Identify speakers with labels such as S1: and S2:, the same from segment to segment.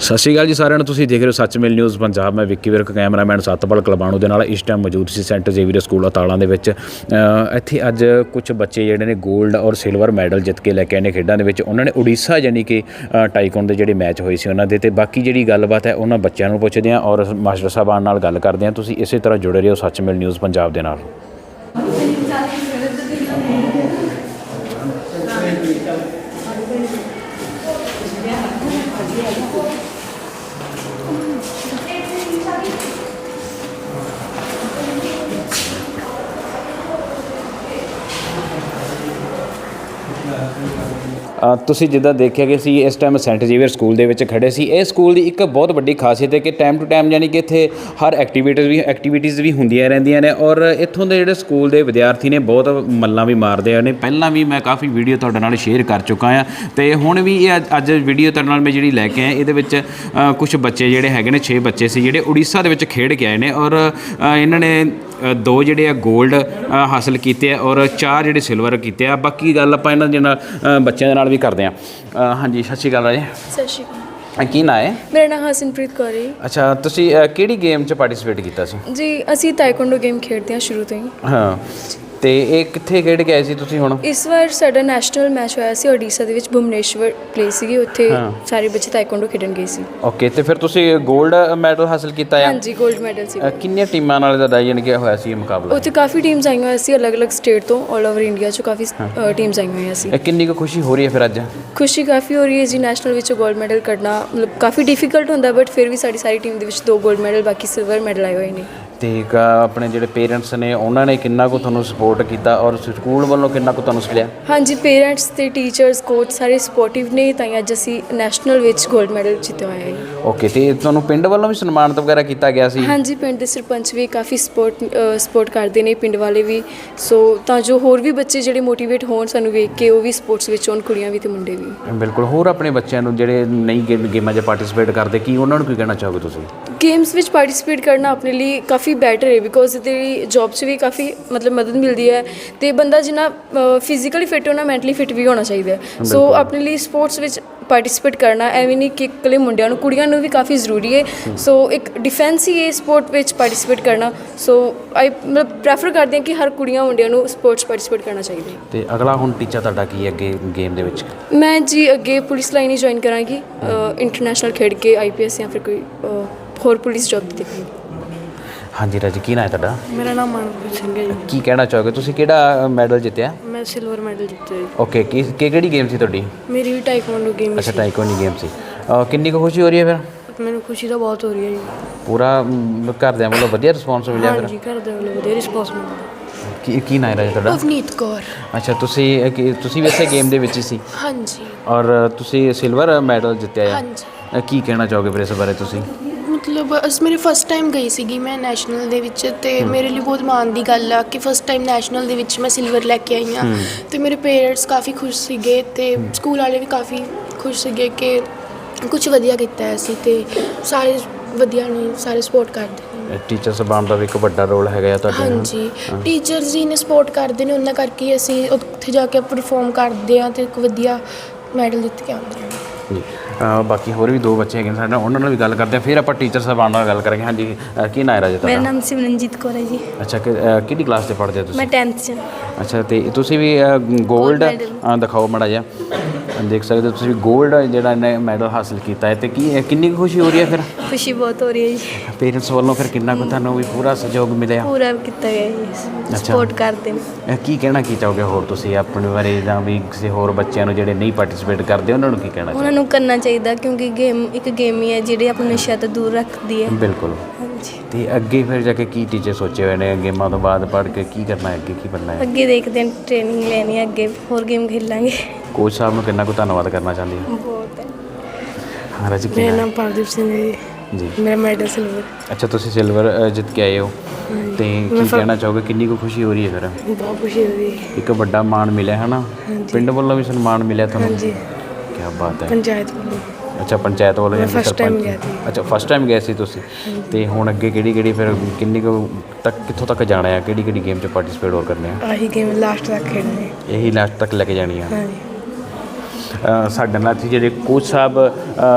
S1: ਸਤਿ ਸ਼੍ਰੀ ਅਕਾਲ ਜੀ ਸਾਰਿਆਂ ਨੂੰ, ਤੁਸੀਂ ਦੇਖ ਰਹੇ ਹੋ ਸੱਚਮੇਲ ਨਿਊਜ਼ ਪੰਜਾਬ। ਮੈਂ ਵਿੱਕੀ ਵਿਰਕ, ਕੈਮਰਾਮੈਨ ਸਤਪਾਲ ਕਲਬਾਣੂ ਦੇ ਨਾਲ, ਇਸ ਟਾਈਮ ਮੌਜੂਦ ਸੀ ਸੈਂਟ ਜ਼ੇਵੀਅਰ ਸਕੂਲ ਅਤਾਲਾਂ ਦੇ ਵਿੱਚ। ਇੱਥੇ ਅੱਜ ਕੁਝ ਬੱਚੇ ਜਿਹੜੇ ਨੇ 골ਡ ਔਰ ਸਿਲਵਰ ਮੈਡਲ ਜਿੱਤ ਕੇ ਲੈ ਕੇ ਆਏ ਨੇ ਖੇਡਾਂ ਦੇ ਵਿੱਚ। ਉਹਨਾਂ ਨੇ ਉੜੀਸਾ ਯਾਨੀ ਕਿ ਟਾਈਕੋਨ ਦੇ ਜਿਹੜੇ ਮੈਚ ਹੋਏ ਸੀ ਉਹਨਾਂ ਦੇ ਤੇ ਬਾਕੀ ਜਿਹੜੀ ਗੱਲਬਾਤ ਹੈ ਉਹਨਾਂ ਬੱਚਿਆਂ ਨੂੰ ਪੁੱਛਦੇ ਹਾਂ ਔਰ ਮਾਸਟਰ ਸਾਹਿਬਾਨ ਨਾਲ ਗੱਲ ਕਰਦੇ ਹਾਂ। ਤੁਸੀਂ ਇਸੇ ਤਰ੍ਹਾਂ ਜੁੜੇ ਰਹੋ ਸੱਚਮੇਲ ਨਿਊਜ਼ ਪੰਜਾਬ ਦੇ ਨਾਲ। ਤੁਸੀਂ ਜਿੱਦਾਂ ਦੇਖਿਆ ਕਿ ਅਸੀਂ ਇਸ ਟਾਈਮ ਸੈਂਟ ਜ਼ੇਵੀਅਰ ਸਕੂਲ ਦੇ ਵਿੱਚ ਖੜੇ ਸੀ। ਇਹ ਸਕੂਲ ਦੀ ਇੱਕ ਬਹੁਤ ਵੱਡੀ ਖਾਸੀਅਤ ਹੈ ਕਿ ਟਾਈਮ ਟੂ ਟਾਈਮ ਯਾਨੀ ਕਿ ਇੱਥੇ ਹਰ ਐਕਟੀਵਿਟੀਜ਼ ਵੀ ਐਕਟੀਵਿਟੀਜ਼ ਵੀ ਹੁੰਦੀਆਂ ਰਹਿੰਦੀਆਂ ਨੇ ਔਰ ਇੱਥੋਂ ਦੇ ਜਿਹੜੇ ਸਕੂਲ ਦੇ ਵਿਦਿਆਰਥੀ ਨੇ ਬਹੁਤ ਮੱਲਾਂ ਵੀ ਮਾਰਦੇ ਨੇ। ਪਹਿਲਾਂ ਵੀ ਮੈਂ ਕਾਫੀ ਵੀਡੀਓ ਤੁਹਾਡੇ ਨਾਲ ਸ਼ੇਅਰ ਕਰ ਚੁੱਕਾ ਆ ਤੇ ਹੁਣ ਵੀ ਇਹ ਅੱਜ- ਅੱਜ ਵੀਡੀਓ ਤੁਹਾਡੇ ਨਾਲ ਮੈਂ ਜਿਹੜੀ ਲੈ ਕੇ ਆਇਆ, ਇਹਦੇ ਵਿੱਚ ਕੁਝ ਬੱਚੇ ਜਿਹੜੇ ਹੈਗੇ ਨੇ 6 ਬੱਚੇ ਸੀ ਜਿਹੜੇ ਉੜੀਸਾ ਦੇ ਵਿੱਚ ਖੇਡ ਕੇ ਆਏ ਨੇ ਔਰ ਇਹਨਾਂ ਨੇ ਦੋ ਜਿਹੜੇ ਆ 골ਡ ਹਾਸਲ ਕੀਤੇ ਆ ਔਰ ਚਾਰ ਜਿਹੜੇ ਸਿਲਵਰ ਕੀਤੇ ਆ। ਬਾਕੀ ਗੱਲ ਆਪਾਂ ਇਹਨਾਂ ਦੇ ਨਾਲ ਬੱਚਿਆਂ ਦੇ ਨਾਲ ਵੀ ਕਰਦੇ ਆ। ਹਾਂਜੀ ਸਤਿ ਸ਼੍ਰੀ ਅਕਾਲ ਰਾਜੇ।
S2: ਸਤਿ ਸ਼੍ਰੀ ਅਕਾਲ।
S1: ਕੀ ਨਾਂ ਹੈ?
S2: ਮੇਰਾ ਨਾਮ ਹਸਨਪ੍ਰੀਤ ਕੌਰ ਹੈ।
S1: ਅੱਛਾ ਤੁਸੀਂ ਕਿਹੜੀ ਗੇਮ 'ਚ ਪਾਰਟਿਸਿਪੇਟ ਕੀਤਾ ਸੀ?
S2: ਜੀ ਅਸੀਂ ਤਾਈਕਵਾਂਡੋ ਗੇਮ ਖੇਡਦੇ ਹਾਂ ਸ਼ੁਰੂ ਤੋਂ ਹੀ।
S1: ਹਾਂ। ਤੇ ਇਹ ਕਿੱਥੇ ਖੇਡ ਕੇ ਆਏ ਸੀ ਤੁਸੀਂ ਹੁਣ?
S2: ਇਸ ਵਾਰ ਸਾਡਾ ਨੈਸ਼ਨਲ ਮੈਚ ਹੋਇਆ ਸੀ ਓਡੀਸ਼ਾ ਦੇ ਵਿੱਚ ਭੁਵਨੇਸ਼ਵਰ ਪਲੇ ਸੀਗੀ ਉੱਥੇ ਸਾਰੇ ਬੱਚੇ ਤਾਈਕਵਾਂਡੋ ਖੇਡਣ ਗਏ ਸੀ।
S1: ਓਕੇ ਤੇ ਫਿਰ ਤੁਸੀਂ 골ਡ ਮੈਡਲ ਹਾਸਲ ਕੀਤਾ ਆ?
S2: ਹਾਂਜੀ 골ਡ ਮੈਡਲ ਸੀ
S1: ਕਿੰਨੀਆਂ ਟੀਮਾਂ ਨਾਲ ਦਾ ਡਾਈਨ ਗਿਆ ਹੋਇਆ ਸੀ ਇਹ ਮੁਕਾਬਲਾ?
S2: ਉੱਥੇ ਕਾਫੀ ਟੀਮਸ ਆਈਆਂ ਹੋਈਆਂ ਸੀ ਅਲੱਗ-ਅਲੱਗ ਸਟੇਟ ਤੋਂ ਆਲ ਓਵਰ ਇੰਡੀਆ ਚੋਂ ਕਾਫੀ ਟੀਮਸ ਆਈਆਂ ਹੋਈਆਂ ਸੀ।
S1: ਇਹ ਕਿੰਨੀ ਕੁ ਖੁਸ਼ੀ ਹੋ ਰਹੀ ਹੈ ਫਿਰ ਅੱਜ?
S2: ਖੁਸ਼ੀ ਕਾਫੀ ਹੋ ਰਹੀ ਹੈ ਜੀ ਨੈਸ਼ਨਲ ਵਿੱਚੋਂ 골ਡ ਮੈਡਲ ਕੱਢਣਾ ਮਤਲਬ ਕਾਫੀ ਡਿਫਿਕਲਟ ਹੁੰਦਾ ਬਟ ਫਿਰ ਵੀ ਸਾਡੀ ਸਾਰੀ ਟੀਮ ਦੇ ਵਿੱਚ ਦੋ 골ਡ ਮੈਡਲ ਬਾਕੀ ਸਿਲਵਰ ਮੈਡਲ ਆਏ ਹੋਏ ਨੇ।
S1: ਤੇ ਆਪਣੇ ਜਿਹੜੇ ਪੇਰੈਂਟਸ ਨੇ ਉਹਨਾਂ ਨੇ ਕਿੰਨਾ ਕੁ ਤੁਹਾਨੂੰ ਸਪੋਰਟ ਕੀਤਾ ਔਰ ਸਕੂਲ ਵੱਲੋਂ ਕਿੰਨਾ ਕੁ ਤੁਹਾਨੂੰ ਸਿਖਿਆ
S2: ਹਾਂਜੀ ਪੇਰੈਂਟਸ ਤੇ ਟੀਚਰਸ ਕੋਚ ਸਾਰੇ ਸਪੋਰਟਿਵ ਨੇ ਤਾਂ ਅੱਜ ਅਸੀਂ ਨੈਸ਼ਨਲ ਵਿੱਚ 골ਡ ਮੈਡਲ ਜਿੱਤਿਆ ਹੈ।
S1: ਓਕੇ ਤੇ ਤੁਹਾਨੂੰ ਪਿੰਡ ਵੱਲੋਂ ਵੀ ਸਨਮਾਨਿਤ ਵਗੈਰਾ ਕੀਤਾ ਗਿਆ ਸੀ?
S2: ਹਾਂਜੀ ਪਿੰਡ ਦੇ ਸਰਪੰਚ ਵੀ ਕਾਫੀ ਸਪੋਰਟ ਸਪੋਰਟ ਕਰਦੇ ਨੇ ਪਿੰਡ ਵਾਲੇ ਵੀ। ਸੋ ਤਾਂ ਜੋ ਹੋਰ ਵੀ ਬੱਚੇ ਜਿਹੜੇ ਮੋਟੀਵੇਟ ਹੋਣ ਸਾਨੂੰ ਵੇਖ ਕੇ ਉਹ ਵੀ ਸਪੋਰਟਸ ਵਿੱਚ ਹੋਣ ਕੁੜੀਆਂ ਵੀ ਤੇ ਮੁੰਡੇ ਵੀ।
S1: ਬਿਲਕੁਲ ਹੋਰ ਆਪਣੇ ਬੱਚਿਆਂ ਨੂੰ ਜਿਹੜੇ ਨਹੀਂ ਗੇਮਾਂ 'ਚ ਪਾਰਟਿਸਿਪੇਟ ਕਰਦੇ ਕੀ ਉਹਨਾਂ ਨੂੰ ਕੀ ਕਹਿਣਾ ਚਾਹੋਗੇ ਤੁਸੀਂ?
S2: ਗੇਮਸ ਵਿੱਚ ਪਾਰਟਿਸਿਪੇਟ ਕਰਨਾ ਆਪਣੇ ਲਈ ਕਾਫੀ ਬੈਟਰ ਹੈ ਬਿਕੋਜ਼ ਲਈ ਜੌਬ 'ਚ ਵੀ ਕਾਫੀ ਮਤਲਬ ਮਦਦ ਮਿਲਦੀ ਹੈ ਤੇ ਬੰਦਾ ਜਿੰਨਾ ਫਿਜ਼ੀਕਲੀ ਫਿਟ ਹੋਣਾ ਮੈਂਟਲੀ ਫਿਟ ਵੀ ਹੋਣਾ ਚਾਹੀਦਾ ਹੈ। ਸੋ ਆਪਣੇ ਲਈ ਸਪੋਰਟਸ ਵਿੱਚ ਪਾਰਟਿਸਿਪੇਟ ਕਰਨਾ ਐਵੇਂ ਨਹੀਂ ਕਿ ਇਕੱਲੇ ਮੁੰਡਿਆਂ ਨੂੰ ਕੁੜੀਆਂ ਨੂੰ ਵੀ ਕਾਫੀ ਜ਼ਰੂਰੀ ਹੈ। ਸੋ ਇੱਕ ਡਿਫੈਂਸ ਹੀ ਹੈ ਸਪੋਰਟ ਵਿੱਚ ਪਾਰਟਿਸਿਪੇਟ ਕਰਨਾ। ਸੋ ਆਈ ਮਤਲਬ ਪ੍ਰੈਫਰ ਕਰਦੇ ਹਾਂ ਕਿ ਹਰ ਕੁੜੀਆਂ ਮੁੰਡਿਆਂ ਨੂੰ ਸਪੋਰਟਸ ਪਾਰਟਿਸਿਪੇਟ ਕਰਨਾ ਚਾਹੀਦਾ ਹੈ।
S1: ਤੇ ਅਗਲਾ ਹੁਣ ਟੀਚਾ ਤੁਹਾਡਾ ਕੀ ਹੈ ਅੱਗੇ ਗੇਮ ਦੇ ਵਿੱਚ?
S2: ਮੈਂ ਜੀ ਅੱਗੇ ਪੁਲਿਸ ਲਾਈਨ ਹੀ ਜੁਆਇਨ ਕਰਾਂਗੀ ਇੰਟਰਨੈਸ਼ਨਲ ਖੇਡ ਕੇ ਆਈਪੀਐਸ ਜਾਂ ਫਿਰ ਕੋਈ ਹੋਰ ਪੁਲਿਸ ਜੌਬ ਦੇਖਾਂਗੀ
S1: ਹਾਂਜੀ ਰਾਜੀ ਕੀ ਨਾਂ ਹੈ ਤੁਹਾਡਾ?
S3: ਮੇਰਾ ਨਾਮ ਮਨਪ੍ਰੀਤ ਸਿੰਘ ਹੈ ਜੀ।
S1: ਕੀ ਕਹਿਣਾ ਚਾਹੋਗੇ? ਤੁਸੀਂ ਕਿਹੜਾ ਮੈਡਲ ਜਿੱਤਿਆ?
S3: ਮੈਂ ਸਿਲਵਰ ਮੈਡਲ ਜਿੱਤਿਆ ਜੀ।
S1: ਓਕੇ ਕੀ ਕਿ- ਕਿਹੜੀ ਗੇਮ ਸੀ ਤੁਹਾਡੀ?
S3: ਮੇਰੀ ਵੀ ਟਾਈਕਵਾਂਡੋ ਗੇਮ
S1: ਅੱਛਾ
S3: ਸੀ।
S1: ਟਾਈਕੋਨੀ ਗੇਮ ਸੀ। ਕਿੰਨੀ ਕੁ ਖੁਸ਼ੀ ਹੋ ਰਹੀ ਹੈ ਫਿਰ?
S3: ਮੈਨੂੰ ਖੁਸ਼ੀ ਤਾਂ ਬਹੁਤ ਹੋ ਰਹੀ ਹੈ ਜੀ।
S1: ਪੂਰਾ ਮ, ਘਰਦਿਆਂ ਵੱਲੋਂ ਵਧੀਆ ਰਿਸਪੌਂਸ ਮਿਲਿਆ ਫਿਰ?
S3: ਹਾਂਜੀ ਘਰ ਦੇ ਵੱਲੋਂ ਵਧੀਆ ਰਿਸਪੌਂਸ ਮਿਲਦਾ
S1: ਕੀ ਕੀ ਨਾਂ ਹੈ ਰਾਜੀ ਤੁਹਾਡਾ?
S3: ਅਵਨੀਤ ਕੌਰ।
S1: ਅੱਛਾ ਤੁਸੀਂ ਕੀ- ਤੁਸੀਂ ਵੀ ਇਸੇ ਗੇਮ ਦੇ ਵਿੱਚ ਹੀ ਸੀ?
S3: ਹਾਂਜੀ।
S1: ਔਰ ਤੁਸੀਂ ਸਿਲਵਰ ਮੈਡਲ ਜਿੱਤਿਆ ਆ।
S3: ਹਾਂਜੀ।
S1: ਕੀ ਕਹਿਣਾ ਚਾਹੋਗੇ ਫਿਰ ਇਸ ਬਾਰੇ ਤੁਸੀਂ?
S3: ਮਤਲਬ ਅਸ ਮੇਰੇ ਫਸਟ ਟਾਈਮ ਗਈ ਸੀਗੀ ਮੈਂ ਨੈਸ਼ਨਲ ਦੇ ਵਿੱਚ ਤੇ ਮੇਰੇ ਲਈ ਬਹੁਤ ਮਾਣ ਦੀ ਗੱਲ ਆ ਕਿ ਫਸਟ ਟਾਈਮ ਨੈਸ਼ਨਲ ਦੇ ਵਿੱਚ ਮੈਂ ਸਿਲਵਰ ਲੈ ਕੇ ਆਈ ਹਾਂ। ਤੇ ਮੇਰੇ ਪੇਰੈਂਟਸ ਕਾਫੀ ਖੁਸ਼ ਸੀਗੇ ਤੇ ਸਕੂਲ ਵਾਲੇ ਵੀ ਕਾਫੀ ਖੁਸ਼ ਸੀਗੇ ਕਿ ਕੁਝ ਵਧੀਆ ਕੀਤਾ ਹੈ ਅਸੀਂ ਤੇ ਸਾਰੇ ਵਧੀਆ ਨੇ ਸਾਰੇ ਸਪੋਰਟ ਕਰਦੇ ਨੇ।
S1: ਟੀਚਰ ਸਬਾਨ ਦਾ ਵੀ ਇੱਕ ਵੱਡਾ ਰੋਲ ਹੈਗਾ ਆ ਤੁਹਾਡੇ ਨਾਲ।
S3: ਹਾਂਜੀ। ਟੀਚਰਸ ਜੀ ਨੇ ਸਪੋਰਟ ਕਰਦੇ ਨੇ ਉਹਨਾਂ ਕਰਕੇ ਹੀ ਅਸੀਂ ਉੱਥੇ ਜਾ ਕੇ ਪਰਫਾਰਮ ਕਰਦੇ ਆ ਤੇ ਇੱਕ ਵਧੀਆ ਮੈਡਲ ਜਿੱਤ ਕੇ ਆਉਂਦੇ ਹਾਂ।
S1: ਜੀ। ਬਾਕੀ ਹੋਰ ਵੀ ਦੋ ਬੱਚੇ ਹੈਗੇ ਨੇ ਸਾਡੇ ਨਾਲ ਉਹਨਾਂ ਨਾਲ ਵੀ ਗੱਲ ਕਰਦੇ ਆ ਫਿਰ ਆਪਾਂ ਟੀਚਰ ਸਾਹਿਬਾਨ ਨਾਲ ਗੱਲ ਕਰਾਂਗੇ। ਹਾਂਜੀ ਅ, ਕੀ ਨਾਂ ਹੈ ਰਾਜੇ
S4: ਮੇਰਾ
S1: ਤੁਹਾਡਾ?
S4: ਨਾਮ ਸਿਮਰਨਜੀਤ ਕੌਰ ਹੈ ਜੀ।
S1: ਅੱਛਾ ਕਿ- ਅ, ਕਿਹੜੀ ਕਲਾਸ ਤੇ ਪੜ੍ਹਦੇ ਹੋ
S4: ਮੈਂ
S1: ਤੁਸੀਂ
S4: 10th ਚ। ਹਾਂ।
S1: ਅੱਛਾ ਤੇ ਤੁਸੀਂ ਵੀ 골ਡ
S4: medal।
S1: ਦਿਖਾਓ ਮੜਾ ਜਿਹਾ। ਦੇਖ ਸਕਦੇ ਹੋ ਤੁਸੀਂ 골ਡ ਜਿਹੜਾ ਨੇ ਮੈਡਲ ਹਾਸਲ ਕੀਤਾ ਹੈ। ਤੇ ਕੀ ਕਿੰਨੀ ਕੁ ਖੁਸ਼ੀ ਹੋ ਰਹੀ ਹੈ ਫਿਰ?
S4: ਖੁਸ਼ੀ ਬਹੁਤ ਹੋ ਰਹੀ ਹੈ ਜੀ।
S1: ਪੇਰੈਂਟਸ ਵੱਲੋਂ ਫਿਰ ਕਿੰਨਾ ਕੁ ਤੁਹਾਨੂੰ ਵੀ ਪੂਰਾ ਸਹਿਯੋਗ ਮਿਲਿਆ?
S4: ਪੂਰਾ ਕੀਤਾ ਗਿਆ ਜੀ। ਸਪੋਰਟ ਕਰਦੇ ਨੇ।
S1: ਕੀ ਕਹਿਣਾ ਕੀ ਚਾਹੋਗੇ ਹੋਰ ਤੁਸੀਂ? ਆਪਣੇ ਬਾਰੇ ਜਾਂ ਵੀ ਕਿਸੇ ਹੋਰ ਬੱਚਿਆਂ ਨੂੰ ਜਿਹੜੇ ਨਹੀਂ ਪਾਰਟਿਸਿਪੇਟ ਕਰਦੇ ਉਹਨਾਂ ਨੂੰ ਕੀ ਕਹਿਣਾ
S4: ਉਹਨਾਂ ਨੂੰ ਕਰਨਾ ਚਾਹੀਦਾ ਕਿਉਂਕਿ ਗੇਮ ਇੱਕ ਗੇਮ ਹੀ ਹੈ ਜਿਹੜੀ ਆਪਾਂ ਨੂੰ ਨਸ਼ਿਆਂ ਤੋਂ ਦੂਰ ਰੱਖਦੀ ਹੈ।
S1: ਬਿਲਕੁਲ।
S4: ਹਾਂਜੀ।
S1: ਤੇ ਅੱਗੇ ਫਿਰ ਜਾ ਕੇ ਕੀ ਟੀਚਰ ਸੋਚੇ ਹੋਏ ਨੇ? ਗੇਮਾਂ ਤੋਂ ਬਾਅਦ ਪੜ੍ਹ ਕੇ ਕੀ ਕਰਨਾ ਹੈ? ਅੱਗੇ ਕੀ ਬਣਨਾ ਹੈ?
S4: ਅੱਗੇ ਦੇਖਦੇ ਹਾਂ ਟ੍ਰੇਨਿੰਗ ਲੈਣੀ ਹੈ ਅੱਗੇ ਹੋਰ ਗੇਮ ਖੇਲਾਂਗੇ।
S1: ਕੋਚ ਸਾਹਿਬ ਨੂੰ ਕਿੰਨਾ ਕੁ ਧੰਨਵਾਦ ਕਰਨਾ ਚਾਹੁੰਦੀ ਹਾਂ?
S4: ਬਹੁਤ ਹੈ।
S1: ਹਾਂ ਰਾਜੀ ਕੀ
S3: ਮੇਰਾ
S1: ਨਾਮ
S3: ਨਾਮ ਪਰਦੀਪ ਸਿੰਘ ਹੈ ਜੀ।
S1: ਜੀ।
S3: ਮੇਰਾ ਮੈਡਲ ਸਿਲਵਰ
S1: ਅੱਛਾ ਤੁਸੀਂ ਸਿਲਵਰ ਜਿੱਤ ਕੇ ਆਏ ਹੋ। ਤੇ ਕੀ
S3: ਫਿਰ-
S1: ਕਹਿਣਾ ਚਾਹੋਗੇ? ਕਿੰਨੀ ਕੁ ਖੁਸ਼ੀ ਹੋ ਰਹੀ ਹੈ ਫਿਰ?
S3: ਬਹੁਤ ਖੁਸ਼ੀ ਹੋ ਰਹੀ ਹੈ।
S1: ਇੱਕ ਵੱਡਾ ਮਾਣ ਮਿਲਿਆ ਹੈ ਨਾ? ਪਿੰਡ ਵੱਲੋਂ ਵੀ ਸਨਮਾਨ ਮਿਲਿਆ ਤੁਹਾਨੂੰ?
S3: ਹਾਂਜੀ।
S1: ਕੀ ਬਾਤ ਹੈ।
S3: ਪੰਚਾਇਤ ਵੱਲੋਂ।
S1: ਅੱਛਾ ਪੰਚਾਇਤ ਵੱਲੋਂ
S3: ਮੈਂ
S1: ਜਾਂ
S3: first time? ਗਿਆ ਸੀ।
S1: ਅੱਛਾ ਫਸਟ ਟਾਈਮ ਗਏ ਸੀ ਤੁਸੀਂ? ਤੇ ਹੁਣ ਅੱਗੇ ਕਿਹੜੀ ਕਿਹੜੀ ਫਿਰ ਕਿੰਨੀ ਕੁ ਤੱਕ ਕਿੱਥੋਂ ਤੱਕ ਜਾਣਾ ਹੈ? ਕਿਹੜੀ ਕਿਹੜੀ ਗੇਮ 'ਚ ਪਾਰਟਿਸਿਪੇਟ ਹੋਰ ਕਰਨੇ ਆ?
S3: ਆਹੀ ਗੇਮ ਲਾਸਟ ਤੱਕ ਖੇਡਣੀ।
S1: ਇਹੀ ਲਾਸਟ ਤੱਕ ਲੈ ਕੇ ਜਾਣੀ ਆ।
S3: ਹਾਂਜੀ।
S1: ਅ, ਸਾਡੇ ਨਾਲ ਇੱਥੇ ਜਿਹੜੇ ਕੋਚ ਸਾਹਿਬ ਅ,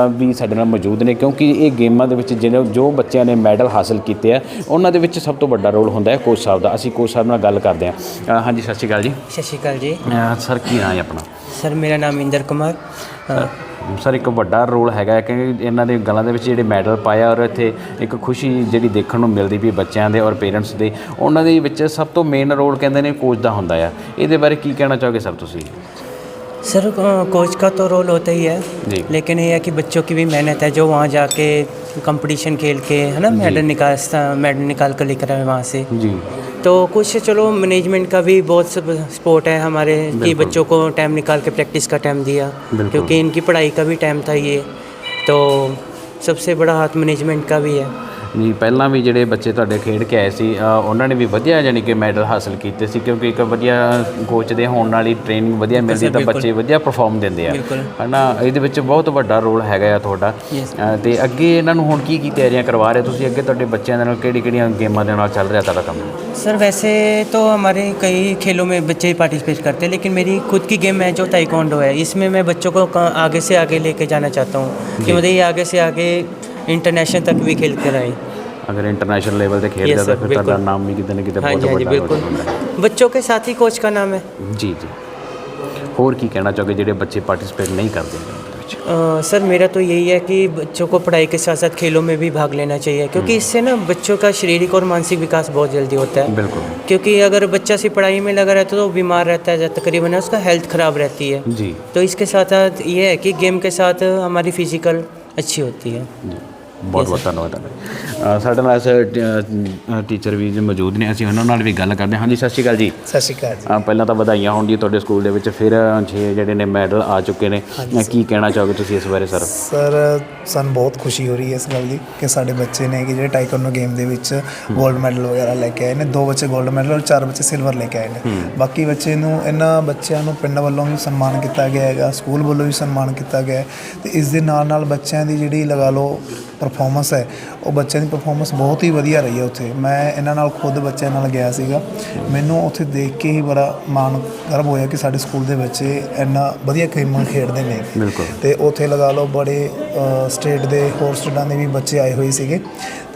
S1: ਵੀ ਸਾਡੇ ਨਾਲ ਮੌਜੂਦ ਨੇ ਕਿਉਂਕਿ ਇਹ ਗੇਮਾਂ ਦੇ ਵਿੱਚ ਜਿਹੜੇ ਜੋ ਬੱਚਿਆਂ ਨੇ ਮੈਡਲ ਹਾਸਲ ਕੀਤੇ ਆ ਉਹਨਾਂ ਦੇ ਵਿੱਚ ਸਭ ਤੋਂ ਵੱਡਾ ਰੋਲ ਹੁੰਦਾ ਹੈ ਕੋਚ ਸਾਹਿਬ ਦਾ। ਅਸੀਂ ਕੋਚ ਸਾਹਿਬ ਨਾਲ ਗੱਲ ਕਰਦੇ ਹਾਂ। ਅ, ਹਾਂਜੀ ਸਤਿ ਸ਼੍ਰੀ ਅਕਾਲ ਜੀ।
S5: ਸਤਿ ਸ਼੍ਰੀ ਅਕਾਲ ਜੀ।
S1: ਸਰ ਕੀ ਨਾਂ ਹੈ ਆਪਣਾ?
S5: ਸਰ, ਮੇਰਾ ਨਾਮ ਇੰਦਰ ਕੁਮਾਰ।
S1: ਸਰ, ਇੱਕ ਵੱਡਾ ਰੋਲ ਹੈਗਾ ਕਿ ਇਹਨਾਂ ਦੇ ਗਲਾਂ ਦੇ ਵਿੱਚ ਜਿਹੜੇ ਮੈਡਲ ਪਾਇਆ ਔਰ ਇੱਥੇ ਇੱਕ ਖੁਸ਼ੀ ਜਿਹੜੀ ਦੇਖਣ ਨੂੰ ਮਿਲਦੀ ਵੀ ਬੱਚਿਆਂ ਦੇ ਔਰ ਪੇਰੈਂਟਸ ਦੇ, ਉਹਨਾਂ ਦੇ ਵਿੱਚ ਸਭ ਤੋਂ ਮੇਨ ਰੋਲ ਕਹਿੰਦੇ ਨੇ ਕੋਚ ਦਾ ਹੁੰਦਾ ਆ। ਇਹਦੇ ਬਾਰੇ ਕੀ ਕਹਿਣਾ ਚਾਹੋਗੇ ਸਰ ਤੁਸੀਂ?
S5: सर कोच का तो रोल होता ही है लेकिन ये है कि बच्चों की भी मेहनत है जो वहाँ जाके कंपटीशन खेल के है ना मेडल निकाल मेडल निकाल कर लेकर आए वहाँ से।
S1: ਜੀ
S5: तो कुछ चलो मैनेजमेंट का भी बहुत सपोर्ट है हमारे कि बच्चों को टाइम निकाल के प्रैक्टिस का टाइम दिया क्योंकि इनकी पढ़ाई का भी टाइम था ये। तो सबसे बड़ा हाथ मैनेजमेंट का भी है।
S1: ਜੀ ਪਹਿਲਾਂ ਵੀ ਜਿਹੜੇ ਬੱਚੇ ਤੁਹਾਡੇ ਖੇਡ ਕੇ ਆਏ ਸੀ ਅ, ਉਹਨਾਂ ਨੇ ਵੀ ਵਧੀਆ ਯਾਨੀ ਕਿ ਮੈਡਲ ਹਾਸਲ ਕੀਤੇ ਸੀ ਕਿਉਂਕਿ ਇੱਕ ਵਧੀਆ ਕੋਚ ਦੇ ਹੋਣ ਨਾਲ ਹੀ ਟ੍ਰੇਨਿੰਗ ਵਧੀਆ ਮਿਲਦੀ ਤਾਂ
S5: ਬਿਲਕੁਲ।
S1: ਬੱਚੇ ਵਧੀਆ ਪਰਫਾਰਮ ਦਿੰਦੇ ਆ
S5: ਬਿਲਕੁਲ।
S1: ਹਨਾ ਇਹਦੇ ਵਿੱਚ ਬਹੁਤ ਵੱਡਾ ਰੋਲ ਹੈਗਾ ਆ ਤੁਹਾਡਾ
S5: Yes.
S1: ਅ, ਤੇ ਅੱਗੇ ਇਹਨਾਂ ਨੂੰ ਹੁਣ ਕੀ ਕੀ ਤਿਆਰੀਆਂ ਕਰਵਾ ਰਹੇ ਤੁਸੀਂ ਅੱਗੇ ਤੁਹਾਡੇ ਬੱਚਿਆਂ ਦੇ ਨਾਲ ਕਿਹੜੀ ਕਿਹੜੀਆਂ ਗੇਮਾਂ ਦੇ ਨਾਲ ਚੱਲ ਰਿਹਾ ਤੁਹਾਡਾ ਕੰਮ
S5: सर वैसे तो हमारे कई खेलों में बच्चे पार्टिसिपेट करते हैं लेकिन मेरी खुद की गेम है जो ताइक्वांडो है इसमें मैं बच्चों को क- आगे से आगे लेके जाना चाहता हूँ कि मतलब ये आगे से आगे इंटरनेशनल तक भी खेल कर आए।
S1: अगर
S5: इंटरनेशनल
S1: लेवल पे
S5: खेल
S1: जाता फिर
S5: तो
S1: तेरा नाम भी कितने कितने
S5: हाँ
S1: बहुत
S5: बड़ा हाँ जी बिल्कुल। बच्चों के साथ ही कोच का नाम है।
S1: जी जी। और की कहना चाहोगे जेडे बच्चे पार्टिसिपेट नहीं करते
S5: हैं सर मेरा तो यही है कि बच्चों को पढ़ाई के साथ साथ खेलों में भी भाग लेना चाहिए क्योंकि हम्म। इससे ना बच्चों का शारीरिक और मानसिक विकास बहुत जल्दी होता है।
S1: बिल्कुल।
S5: क्योंकि अगर बच्चा सिर्फ़ पढ़ाई में लगा रहता है तो बीमार रहता है तकरीबन है उसका हेल्थ खराब रहती है।
S1: जी।
S5: तो इसके साथ साथ ये है कि गेम के साथ हमारी फ़िज़िकल अच्छी होती है।
S1: ਬਹੁਤ ਬਹੁਤ ਧੰਨਵਾਦ ਤੁਹਾਡਾ। ਸਾਡੇ ਨਾਲ ਟੀਚਰ ਵੀ ਜੀ ਮੌਜੂਦ ਨੇ ਅਸੀਂ ਉਹਨਾਂ ਨਾਲ ਵੀ ਗੱਲ ਕਰਦੇ ਹਾਂ। ਹਾਂਜੀ ਸਤਿ ਸ਼੍ਰੀ ਅਕਾਲ ਜੀ।
S6: ਸਤਿ ਸ਼੍ਰੀ ਅਕਾਲ ਜੀ।
S1: ਪਹਿਲਾਂ ਤਾਂ ਵਧਾਈਆਂ ਹੋਣ ਜੀ ਤੁਹਾਡੇ ਸਕੂਲ ਦੇ ਵਿੱਚ। ਫਿਰ ਛੇ ਜਿਹੜੇ ਨੇ ਮੈਡਲ ਆ ਚੁੱਕੇ ਨੇ। ਕੀ ਕਹਿਣਾ ਚਾਹੋਗੇ ਤੁਸੀਂ ਇਸ ਬਾਰੇ ਸਰ?
S6: ਸਰ ਸਾਨੂੰ ਬਹੁਤ ਖੁਸ਼ੀ ਹੋ ਰਹੀ ਹੈ ਇਸ ਗੱਲ ਦੀ ਕਿ ਸਾਡੇ ਬੱਚੇ ਨੇ ਕਿ ਜਿਹੜੇ ਟਾਈਕਵਾਂਡੋ ਗੇਮ ਦੇ ਵਿੱਚ 골ਡ ਮੈਡਲ ਵਗੈਰਾ ਲੈ ਕੇ ਆਏ ਨੇ। ਦੋ ਬੱਚੇ 골ਡ ਮੈਡਲ ਔਰ ਚਾਰ ਬੱਚੇ ਸਿਲਵਰ ਲੈ ਕੇ ਆਏ ਨੇ। ਬਾਕੀ ਬੱਚੇ ਨੂੰ ਇਹਨਾਂ ਬੱਚਿਆਂ ਨੂੰ ਪਿੰਡ ਵੱਲੋਂ ਵੀ ਸਨਮਾਨ ਕੀਤਾ ਗਿਆ ਹੈਗਾ ਸਕੂਲ ਵੱਲੋਂ ਵੀ ਸਨਮਾਨ ਕੀਤਾ ਗਿਆ ਤੇ ਇਸ ਦੇ ਨਾਲ ਨਾਲ ਬੱਚਿਆਂ ਦੀ ਜਿਹੜੀ ਲਗਾ ਲਓ ਪਰਫਾਰਮੈਂਸ ਹੈ ਉਹ ਬੱਚਿਆਂ ਦੀ ਪਰਫਾਰਮੈਂਸ ਬਹੁਤ ਹੀ ਵਧੀਆ ਰਹੀ ਹੈ ਉੱਥੇ। ਮੈਂ ਇਹਨਾਂ ਨਾਲ ਖੁਦ ਬੱਚਿਆਂ ਨਾਲ ਗਿਆ ਸੀਗਾ। ਮੈਨੂੰ ਉੱਥੇ ਦੇਖ ਕੇ ਹੀ ਬੜਾ ਮਾਣ ਗਰਵ ਹੋਇਆ ਕਿ ਸਾਡੇ ਸਕੂਲ ਦੇ ਬੱਚੇ ਇੰਨਾ ਵਧੀਆ ਗੇਮਾਂ ਖੇਡਦੇ ਨੇ।
S1: ਬਿਲਕੁਲ।
S6: ਤੇ ਉੱਥੇ ਲਗਾ ਲਓ ਬੜੇ ਸਟੇਟ ਦੇ ਹੋਰ ਸਟੇਟਾਂ ਦੇ ਵੀ ਬੱਚੇ ਆਏ ਹੋਏ ਸੀਗੇ।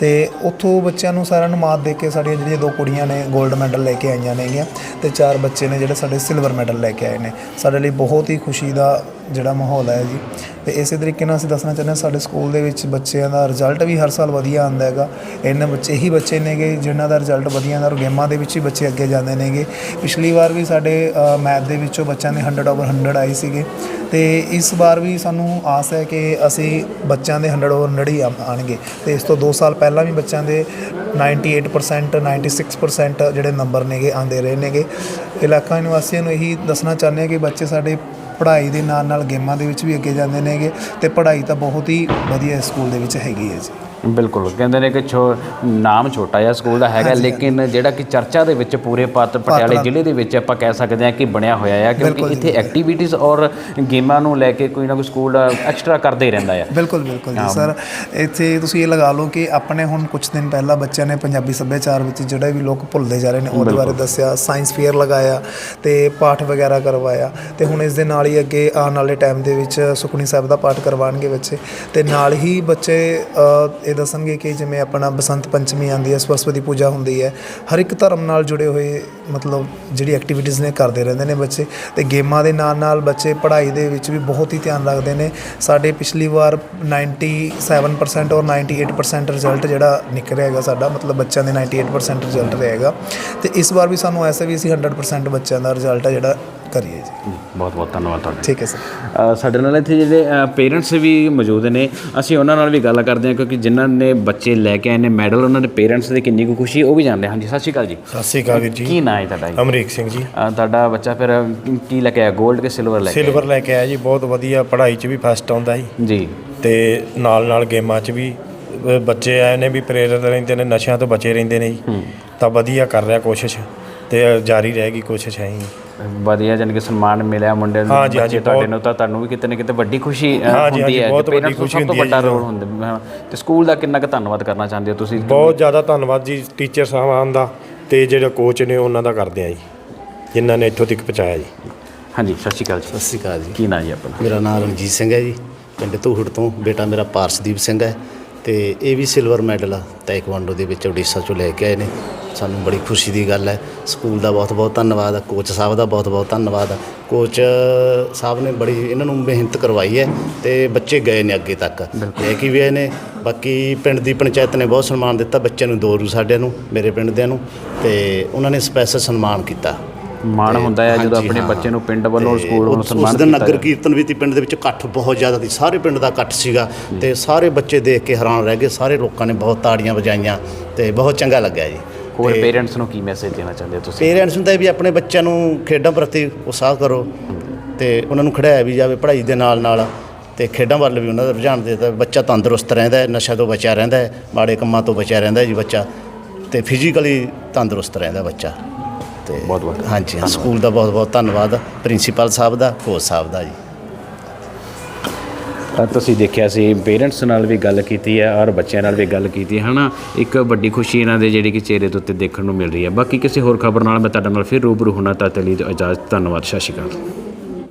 S6: ਤੇ ਉੱਥੋਂ ਬੱਚਿਆਂ ਨੂੰ ਸਾਰਿਆਂ ਨੂੰ ਮਾਤ ਦੇ ਕੇ ਸਾਡੀਆਂ ਜਿਹੜੀਆਂ ਦੋ ਕੁੜੀਆਂ ਨੇ 골ਡ ਮੈਡਲ ਲੈ ਕੇ ਆਈਆਂ ਨੇਗੀਆਂ ਤੇ ਚਾਰ ਬੱਚੇ ਨੇ ਜਿਹੜੇ ਸਾਡੇ ਸਿਲਵਰ ਮੈਡਲ ਲੈ ਕੇ ਆਏ ਨੇ। ਸਾਡੇ ਲਈ ਬਹੁਤ ਹੀ ਖੁਸ਼ੀ ਦਾ ਜਿਹੜਾ ਮਾਹੌਲ ਹੈ ਜੀ। ਤੇ ਇਸੇ ਤਰੀਕੇ ਨਾਲ ਅਸੀਂ ਦੱਸਣਾ ਚਾਹੁੰਦੇ ਹਾਂ ਸਾਡੇ ਸਕੂਲ ਦੇ ਵਿੱਚ ਬੱਚਿਆਂ ਦਾ ਰਿਜ਼ਲਟ ਵੀ ਹਰ ਸਾਲ ਵਧੀਆ ਆਉਂਦਾ ਹੈਗਾ। ਇਹਨਾਂ ਬੱਚੇ ਹੀ ਬੱਚੇ ਨੇਗੇ ਜਿਨ੍ਹਾਂ ਦਾ ਰਿਜ਼ਲਟ ਵਧੀਆ ਆਉਂਦਾ ਔਰ ਗੇਮਾਂ ਦੇ ਵਿੱਚ ਹੀ ਬੱਚੇ ਅੱਗੇ ਜਾਂਦੇ ਨੇਗੇ। ਪਿਛਲੀ ਵਾਰ ਵੀ ਸਾਡੇ ਮੈਥ ਦੇ ਵਿੱਚੋਂ ਬੱਚਿਆਂ ਦੇ 100 ਓਵਰ 100 ਆਏ ਸੀਗੇ। ਤੇ ਇਸ ਵਾਰ ਵੀ ਸਾਨੂੰ ਆਸ ਹੈ ਕਿ ਅਸੀਂ ਬੱਚਿਆਂ ਦੇ 100 ਓਵਰ 100 ਹੀ ਆ- ਆਉਣਗੇ। ਤੇ ਇਸ ਤੋਂ 2 ਸਾਲ ਪਹਿਲਾਂ ਵੀ ਬੱਚਿਆਂ ਦੇ 98% 96% ਜਿਹੜੇ ਨੰਬਰ ਨੇਗੇ ਆਂਦੇ ਰਹੇ ਨੇਗੇ। ਇਲਾਕਾ ਨਿਵਾਸੀਆਂ ਨੂੰ ਇਹੀ ਦੱਸਣਾ ਚਾਹੁੰਦੇ ਹਾਂ ਕਿ ਬੱਚੇ ਸਾਡੇ ਪੜ੍ਹਾਈ ਦੇ ਨਾਲ ਨਾਲ ਗੇਮਾਂ ਦੇ ਵਿੱਚ ਵੀ ਅੱਗੇ ਜਾਂਦੇ ਨੇਗੇ। ਤੇ ਪੜ੍ਹਾਈ ਤਾਂ ਬਹੁਤ ਹੀ ਵਧੀਆ ਇਸ ਸਕੂਲ ਦੇ ਵਿੱਚ ਹੈਗੀ ਹੈ ਜੀ।
S1: ਬਿਲਕੁਲ। ਕਹਿੰਦੇ ਨੇ ਕਿ ਛੋ ਨਾਮ ਛੋਟਾ ਜਿਹਾ ਸਕੂਲ ਦਾ ਹੈਗਾ ਲੇਕਿਨ ਜਿਹੜਾ ਕਿ ਚਰਚਾ ਦੇ ਵਿੱਚ ਪੂਰੇ ਪਤ ਪਟਿਆਲੇ ਜ਼ਿਲ੍ਹੇ ਦੇ ਵਿੱਚ ਆਪਾਂ ਕਹਿ ਸਕਦੇ ਹਾਂ ਕਿ ਬਣਿਆ ਹੋਇਆ ਆ ਕਿਉਂਕਿ ਇੱਥੇ ਐਕਟੀਵਿਟੀਜ਼ ਔਰ ਗੇਮਾਂ ਨੂੰ ਲੈ ਕੇ ਕੋਈ ਨਾ ਕੋਈ ਸਕੂਲ ਐਕਸਟਰਾ ਕਰਦੇ ਹੀ ਰਹਿੰਦਾ ਆ।
S6: ਬਿਲਕੁਲ ਬਿਲਕੁਲ ਜੀ
S1: ਹਾਂ।
S6: ਸਰ ਇੱਥੇ ਤੁਸੀਂ ਇਹ ਲਗਾ ਲਓ ਕਿ ਆਪਣੇ ਹੁਣ ਕੁਝ ਦਿਨ ਪਹਿਲਾਂ ਬੱਚਿਆਂ ਨੇ ਪੰਜਾਬੀ ਸੱਭਿਆਚਾਰ ਵਿੱਚ ਜਿਹੜੇ ਵੀ ਲੋਕ ਭੁੱਲਦੇ ਜਾ ਰਹੇ ਨੇ ਉਹਦੇ ਬਾਰੇ ਦੱਸਿਆ ਸਾਇੰਸ ਫੇਅਰ ਲਗਾਇਆ ਤੇ ਪਾਠ ਵਗੈਰਾ ਕਰਵਾਇਆ ਤੇ ਹੁਣ ਇਸ ਦੇ ਨਾਲ ਹੀ ਅੱਗੇ ਆਉਣ ਵਾਲੇ ਟਾਈਮ ਦੇ ਵਿੱਚ ਸੁਖਣੀ ਸਾਹਿਬ ਦਾ ਪਾਠ ਕਰਵਾਉਣਗੇ ਬੱਚੇ ਤੇ ਨਾਲ ਹੀ ਬੱਚੇ ਅ, ਇਹ ਦੱਸਣਗੇ ਕਿ ਜਿਵੇਂ ਆਪਣਾ ਬਸੰਤ ਪੰਚਮੀ ਆਉਂਦੀ ਹੈ ਸਰਸਵਤੀ ਪੂਜਾ ਹੁੰਦੀ ਹੈ। ਹਰ ਇੱਕ ਧਰਮ ਨਾਲ ਜੁੜੇ ਹੋਏ ਮਤਲਬ ਜਿਹੜੀ ਐਕਟੀਵਿਟੀਜ਼ ਨੇ ਕਰਦੇ ਰਹਿੰਦੇ ਨੇ ਬੱਚੇ। ਤੇ ਗੇਮਾਂ ਦੇ ਨਾਲ ਨਾਲ ਬੱਚੇ ਪੜ੍ਹਾਈ ਦੇ ਵਿੱਚ ਵੀ ਬਹੁਤ ਹੀ ਧਿਆਨ ਰੱਖਦੇ ਨੇ। ਸਾਡੇ ਪਿਛਲੀ ਵਾਰ 97% ਔਰ 98% ਰਿਜ਼ਲਟ ਜਿਹੜਾ ਨਿਕਲਿਆ ਹੈਗਾ ਸਾਡਾ, ਮਤਲਬ ਬੱਚਿਆਂ ਦੇ 98% ਰਿਜ਼ਲਟ ਰਹੇਗਾ ਤੇ ਇਸ ਵਾਰ ਵੀ ਸਾਨੂੰ ਐਸਾ ਵੀ ਅਸੀਂ 100% ਬੱਚਿਆਂ ਦਾ ਰਿਜ਼ਲਟ ਹੈ ਜਿਹੜਾ ਕਰੀਏ ਜੀ।
S1: ਬਹੁਤ ਬਹੁਤ ਧੰਨਵਾਦ ਤੁਹਾਡਾ।
S6: ਠੀਕ ਹੈ ਸਰ।
S1: ਸਾਡੇ ਨਾਲ ਇੱਥੇ ਜਿਹੜੇ ਪੇਰੈਂਟਸ ਵੀ ਮੌਜੂਦ ਨੇ। ਅਸੀਂ ਉਹਨਾਂ ਨਾਲ ਵੀ ਗੱਲ ਕਰਦੇ ਹਾਂ ਕਿਉਂਕਿ ਜਿਨ੍ਹਾਂ ਨੇ ਬੱਚੇ ਲੈ ਕੇ ਆਏ ਨੇ ਮੈਡਲ ਉਹਨਾਂ ਦੇ ਪੇਰੈਂਟਸ ਦੀ ਕਿੰਨੀ ਕੁ ਖੁਸ਼ੀ ਉਹ ਵੀ ਜਾਣਦੇ ਹਾਂ। ਹਾਂਜੀ ਸਤਿ ਸ਼੍ਰੀ ਅਕਾਲ ਜੀ।
S7: ਸਤਿ ਸ਼੍ਰੀ ਅਕਾਲ ਵੀਰ ਜੀ।
S1: ਕੀ ਨਾਂ ਹੈ ਤੁਹਾਡਾ ਜੀ?
S7: ਅਮਰੀਕ ਸਿੰਘ ਜੀ।
S1: ਤੁਹਾਡਾ ਬੱਚਾ ਫਿਰ ਕੀ- ਲੈ ਕੇ ਆਇਆ? 골ਡ ਕਿ ਸਿਲਵਰ ਲੈ ਕੇ
S7: ਸਿਲਵਰ ਲੈ ਕੇ ਆਇਆ ਜੀ। ਬਹੁਤ ਵਧੀਆ ਪੜ੍ਹਾਈ 'ਚ ਵੀ ਫਸਟ ਆਉਂਦਾ ਜੀ?
S1: ਜੀ।
S7: ਤੇ ਨਾਲ ਨਾਲ ਗੇਮਾਂ 'ਚ ਵੀ ਬੱਚੇ ਆਏ ਨੇ ਵੀ ਪ੍ਰੇਰਿਤ ਰਹਿੰਦੇ ਨੇ ਨਸ਼ਿਆਂ ਤੋਂ ਬਚੇ ਰਹਿੰਦੇ ਨੇ ਜੀ। ਤਾਂ ਵਧੀਆ ਕਰ ਰਿਹਾ ਕੋਸ਼ਿਸ਼। ਤੇ ਜਾਰੀ ਰਹੇਗੀ ਕੋਸ਼ਿਸ਼ ਹੈ ਜੀ।
S1: ਵਧੀਆ ਜਾਣੀ ਕਿ ਸਨਮਾਨ ਮਿਲਿਆ ਮੁੰਡੇ ਨੂੰ
S7: ਹਾਂਜੀ, ਹਾਂਜੀ,
S1: ਬੱਚੇ ਤੁਹਾਡੇ
S7: ਬਹੁਤ-
S1: ਨੂੰ ਤਾਂ ਤੁਹਾਨੂੰ ਵੀ ਕਿਤੇ ਨਾ ਕਿਤੇ ਵੱਡੀ ਖੁਸ਼ੀ ਅ,
S7: ਹਾਂਜੀ,
S1: ਹੁੰਦੀ ਹੈ।
S7: ਬਹੁਤ ਵੱਡੀ
S1: parents ਨੂੰ
S7: ਖੁਸ਼ੀ
S1: ਸਭ ਤੋਂ
S7: ਹੁੰਦੀ ਹੈ
S1: ਵੱਡਾ
S7: ਜੀ
S1: ਰੋਲ ਹੁੰਦਾ ਹਾਂ। ਤੇ ਸਕੂਲ ਦਾ ਕਿੰਨਾ ਕੁ ਧੰਨਵਾਦ ਕਰਨਾ ਚਾਹੁੰਦੇ ਹੋ ਤੁਸੀਂ?
S7: ਬਹੁਤ ਜ਼ਿਆਦਾ ਧੰਨਵਾਦ ਜੀ ਟੀਚਰ ਸਾਹਿਬਾਨ ਦਾ ਤੇ ਜਿਹੜੇ ਕੋਚ ਨੇ ਉਹਨਾਂ ਦਾ ਕਰਦੇ ਆ ਜੀ ਜਿਨ੍ਹਾਂ ਨੇ ਇੱਥੋਂ ਤੱਕ ਪਹੁੰਚਾਇਆ ਜੀ।
S1: ਹਾਂਜੀ ਸਤਿ ਸ਼੍ਰੀ ਅਕਾਲ ਜੀ।
S8: ਸਤਿ ਸ਼੍ਰੀ ਅਕਾਲ ਜੀ।
S1: ਕੀ ਨਾਂ ਜੀ ਆਪਣਾ?
S8: ਮੇਰਾ ਨਾਮ ਰਣਜੀਤ ਸਿੰਘ ਹੈ ਜੀ ਪਿੰਡ ਧੂਹੜ ਤੋਂ ਬੇਟਾ ਮੇਰਾ ਪਾਰਸ਼ਦੀਪ ਸਿੰਘ ਹੈ। ਤੇ ਇਹ ਵੀ ਸਿਲਵਰ ਮੈਡਲ ਤਾਈਕਵਾਂਡੋ ਦੇ ਵਿੱਚ ਉੜੀਸਾ ਚੋਂ ਲੈ ਕੇ ਆਏ ਨੇ। ਸਾਨੂੰ ਬੜੀ ਖੁਸ਼ੀ ਦੀ ਗੱਲ ਹੈ। ਸਕੂਲ ਦਾ ਬਹੁਤ ਬਹੁਤ ਧੰਨਵਾਦ ਹੈ ਕੋਚ ਸਾਹਿਬ ਦਾ ਬਹੁਤ ਬਹੁਤ ਧੰਨਵਾਦ ਹੈ ਕੋਚ ਸਾਹਿਬ ਨੇ ਬੜੀ ਇਹਨਾਂ ਨੂੰ ਮਿਹਨਤ ਕਰਵਾਈ ਹੈ ਤੇ ਬੱਚੇ ਗਏ ਨੇ ਅੱਗੇ ਤੱਕ। ਲੈ ਕੇ ਵੀ ਆਏ ਨੇ। ਬਾਕੀ ਪਿੰਡ ਦੀ ਪੰਚਾਇਤ ਨੇ ਬਹੁਤ ਸਨਮਾਨ ਦਿੱਤਾ ਬੱਚਿਆਂ ਨੂੰ ਦੋ ਰੂ ਸਾਡਿਆਂ ਨੂੰ ਮੇਰੇ ਪਿੰਡ ਦਿਆਂ ਨੂੰ ਤੇ ਉਹਨਾਂ ਨੇ ਸਪੈਸ਼ਲ ਸਨਮਾਨ ਕੀਤਾ।
S1: ਮਾਣ ਹੁੰਦਾ ਹੈ ਜਦੋਂ ਆਪਣੇ। ਬੱਚੇ ਨੂੰ ਪਿੰਡ ਵੱਲੋਂ ਸਕੂਲ ਵੱਲੋਂ ਸਨਮਾਨ
S8: ਉਸ ਦਿਨ
S1: ਕੀਤਾ
S8: ਨਗਰ। ਕੀਰਤਨ ਵੀ ਤੀ ਪਿੰਡ ਦੇ ਵਿੱਚ ਇਕੱਠ ਬਹੁਤ ਜ਼ਿਆਦਾ ਸੀ ਸਾਰੇ ਪਿੰਡ ਦਾ ਇਕੱਠ ਸੀਗਾ ਤੇ ਸਾਰੇ ਬੱਚੇ ਦੇਖ ਕੇ ਹੈਰਾਨ ਰਹਿ ਗਏ ਸਾਰੇ ਲੋਕਾਂ ਨੇ ਬਹੁਤ ਤਾੜੀਆਂ ਵਜਾਈਆਂ ਤੇ ਬਹੁਤ ਚੰਗਾ ਲੱਗਿਆ ਜੀ
S1: ਹੋਰ ਪੇਰੈਂਟਸ ਨੂੰ ਕੀ ਮੈਸੇਜ ਦੇਣਾ ਚਾਹੁੰਦੇ ਹੋ ਤੁਸੀਂ
S8: ਪੇਰੈਂਟਸ ਨੂੰ ਤਾਂ ਵੀ ਆਪਣੇ ਬੱਚਿਆਂ ਨੂੰ ਖੇਡਾਂ ਪ੍ਰਤੀ ਉਤਸ਼ਾਹ ਕਰੋ ਤੇ ਉਹਨਾਂ ਨੂੰ ਖਿਡਾਇਆ ਵੀ ਜਾਵੇ ਪੜ੍ਹਾਈ ਦੇ ਨਾਲ ਨਾਲ ਤੇ ਖੇਡਾਂ ਵੱਲ ਵੀ ਉਹਨਾਂ ਦਾ ਰੁਝਾਨ ਦੇ ਦਿੱਤਾ ਬੱਚਾ ਤੰਦਰੁਸਤ ਰਹਿੰਦਾ ਹੈ ਨਸ਼ਾ ਤੋਂ ਬਚਿਆ ਰਹਿੰਦਾ ਹੈ ਮਾੜੇ ਕੰਮਾਂ ਤੋਂ ਬਚਿਆ ਰਹਿੰਦਾ ਹੈ ਜੀ ਬੱਚਾ ਤੇ ਫਿਜ਼ੀਕਲੀ ਤੰਦਰੁਸਤ ਰਹਿੰਦਾ ਬੱਚਾ ਤੇ
S1: ਬਹੁਤ ਬਹੁਤ
S8: ਹਾਂਜੀ ਹਾਂ ਸਕੂਲ ਦਾ ਬਹੁਤ ਬਹੁਤ ਧੰਨਵਾਦ ਪ੍ਰਿੰਸੀਪਲ ਸਾਹਿਬ ਦਾ ਕੋਚ ਸਾਹਿਬ ਦਾ ਜੀ।
S1: ਤਾਂ ਤੁਸੀਂ ਦੇਖਿਆ ਸੀ ਪੇਰੈਂਟਸ ਨਾਲ ਵੀ ਗੱਲ ਕੀਤੀ ਹੈ ਔਰ ਬੱਚਿਆਂ ਨਾਲ ਵੀ ਗੱਲ ਕੀਤੀ ਹੈ ਹਨਾ? ਇੱਕ ਵੱਡੀ ਖੁਸ਼ੀ ਇਹਨਾਂ ਦੇ ਜਿਹੜੀ ਕਿ ਚਿਹਰੇ ਦੇ ਉੱਤੇ ਦੇਖਣ ਨੂੰ ਮਿਲ ਰਹੀ ਹੈ। ਬਾਕੀ ਕਿਸੇ ਹੋਰ ਖਬਰ ਨਾਲ ਮੈਂ ਤੁਹਾਡੇ ਨਾਲ ਫਿਰ ਰੂਬਰੂ ਹੋਣਾ ਤਾਂ ਲਈ ਇਜਾਜ਼ਤ ਧੰਨਵਾਦ ਸਤਿ ਸ਼੍ਰੀ ਅਕਾਲ।